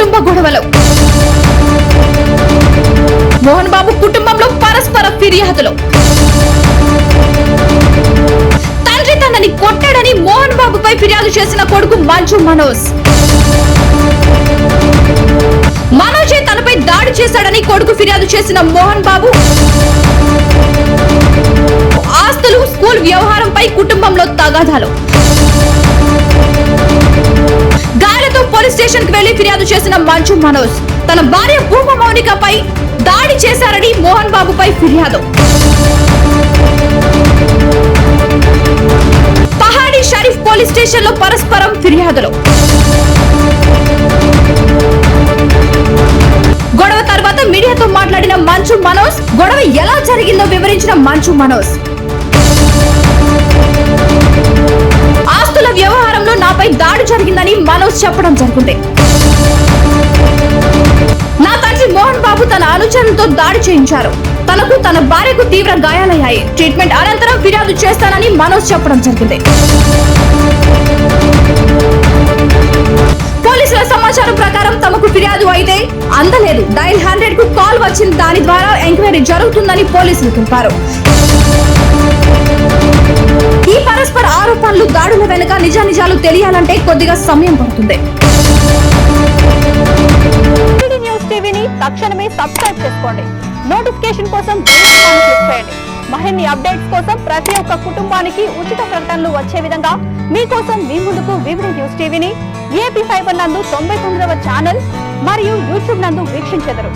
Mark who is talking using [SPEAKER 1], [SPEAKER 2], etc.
[SPEAKER 1] కుటుంబ గొడవలు. మోహన్ బాబు కుటుంబంలో పరస్పర ఫిర్యాదులు. తండ్రి తనని కొట్టాడని మోహన్ బాబుపై ఫిర్యాదు చేసిన కొడుకు మంచు మనోజ్. మనోజే తనపై దాడి చేశాడని కొడుకు ఫిర్యాదు చేసిన మోహన్ బాబు. ఆస్తులు స్కూల్ వ్యవహారంపై కుటుంబంలో తగాదాలు. పోలీస్ స్టేషన్కు వెళ్ళి ఫిర్యాదు చేసిన మంచు మనోజ్. తన భార్య భూమ మౌనికపై దాడి చేశారని మోహన్ బాబుపై ఫిర్యాదు. పహాడీ షరీఫ్ పోలీస్ స్టేషన్లో పరస్పరం ఫిర్యాదులు. గొడవ తర్వాత మీడియాతో మాట్లాడిన మంచు మనోజ్ గొడవ ఎలా జరిగిందో వివరించిన మంచు మనోజ్. ఆస్తుల వ్యవహారం నాపై దాడి జరిగిందని మనోజ్ చెప్పడం జరిగింది. నా తండ్రి మోహన్ బాబు తన అనుచరులతో దాడి చేయించారు. తనకు తన భార్యకు తీవ్ర గాయాలయ్యాయి. ట్రీట్మెంట్ అనంతరం ఫిర్యాదు చేస్తానని మనోజ్ చెప్పడం జరిగింది. పోలీసుల సమాచారం ప్రకారం తమకు ఫిర్యాదు అయితే అందలేదు. డైల్ హండ్రెడ్కు కాల్ వచ్చింది. దాని ద్వారా ఎంక్వైరీ జరుగుతుందని పోలీసులు తెలిపారు. పరస్పర ఆరోపణలు దాడుల వెనుక నిజానిజాలు తెలియాలంటే కొద్దిగా సమయం పడుతుంది.
[SPEAKER 2] న్యూస్ టీవీని తక్షణమే సబ్స్క్రైబ్ చేసుకోండి. నోటిఫికేషన్ కోసం క్లిక్ చేయండి. మరిన్ని అప్డేట్స్ కోసం ప్రతి ఒక్క కుటుంబానికి ఉచిత ప్రకటనలు వచ్చే విధంగా మీకోసం మీ ముందుకు వివిధ న్యూస్ టీవీని ఏపీ ఫైబర్ నందు తొంభై తొమ్మిదవ ఛానల్ మరియు యూట్యూబ్ నందు వీక్షించెదరు.